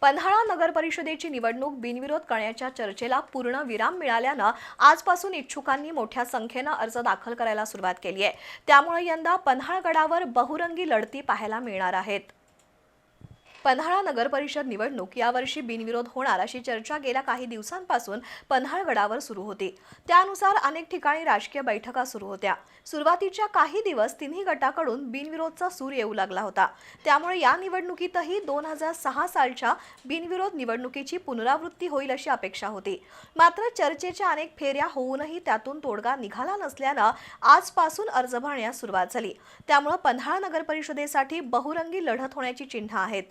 पन्हाळा नगर परिषदेची निवडणूक बिनविरोध करण्याच्या चर्चेला पूर्ण विराम मिळाल्यानं आजपासून इच्छुकांनी मोठ्या संख्येनं अर्ज दाखल करायला सुरुवात केली आहे. त्यामुळे यंदा पन्हाळगडावर बहुरंगी लढती पाहायला मिळणार आहेत. पन्हाळा नगर परिषद निवडणूक यावर्षी बिनविरोध होणार अशी चर्चा गेल्या काही दिवसांपासून पन्हाळगडावर सुरू होती. त्यानुसार अनेक ठिकाणी राजकीय बैठका सुरू होत्या. सुरुवातीच्या काही दिवस तिन्ही गटाकडून बिनविरोधचा सूर येऊ लागला होता. त्यामुळे या निवडणुकीतही दोन हजार सहा सालच्या बिनविरोध निवडणुकीची पुनरावृत्ती होईल अशी अपेक्षा होती. मात्र चर्चेच्या अनेक फेऱ्या होऊनही त्यातून तोडगा निघाला नसल्यानं आजपासून अर्ज भरण्यास सुरुवात झाली. त्यामुळे पन्हाळा नगर परिषदेसाठी बहुरंगी लढत होण्याची चिन्ह आहेत.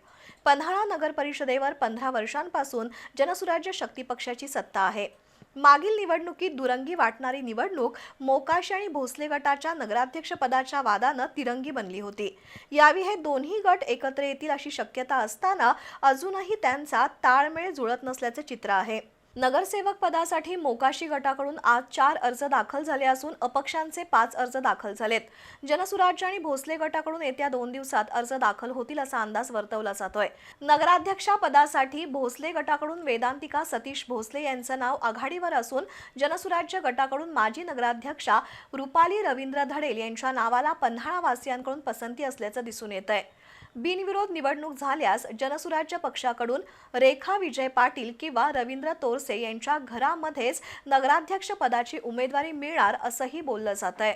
पन्हाळा नगर परिषदेवर पंधरा वर्षांपासून जनसुराज्य शक्ती पक्षाची सत्ता आहे. मागील निवडणुकीत दुरंगी वाटणारी निवडणूक मोकाशी आणि भोसले गटाच्या नगराध्यक्षपदाच्या वादानं तिरंगी बनली होती. यावी हे दोन्ही गट एकत्र येतील अशी शक्यता असताना अजूनही त्यांचा ताळमेळ जुळत नसल्याचे चित्र आहे. नगरसेवक पदासाठी मोकाशी गटाकडून आज चार अर्ज दाखल झाले असून अपक्षांचे पाच अर्ज दाखल झालेत. जनसुराज्य आणि भोसले गटाकडून येत्या दोन दिवसात अर्ज दाखल होतील असा अंदाज वर्तवला जातोय. नगराध्यक्षा पदासाठी भोसले गटाकडून वेदांतिका सतीश भोसले यांचं नाव आघाडीवर असून जनसुराज्य गटाकडून माजी नगराध्यक्षा रुपाली रवींद्र धडेल यांच्या नावाला पन्हाळा वासियांकडून पसंती असल्याचं दिसून येत आहे बिनविरोध निवडणूक झाल्यास जनसुराज्य पक्षाकडून रेखा विजय पाटील किंवा रवींद्र तोरसे यांच्या घरामध्येच नगराध्यक्ष पदाची उमेदवारी मिळणार असंही बोललं जात आहे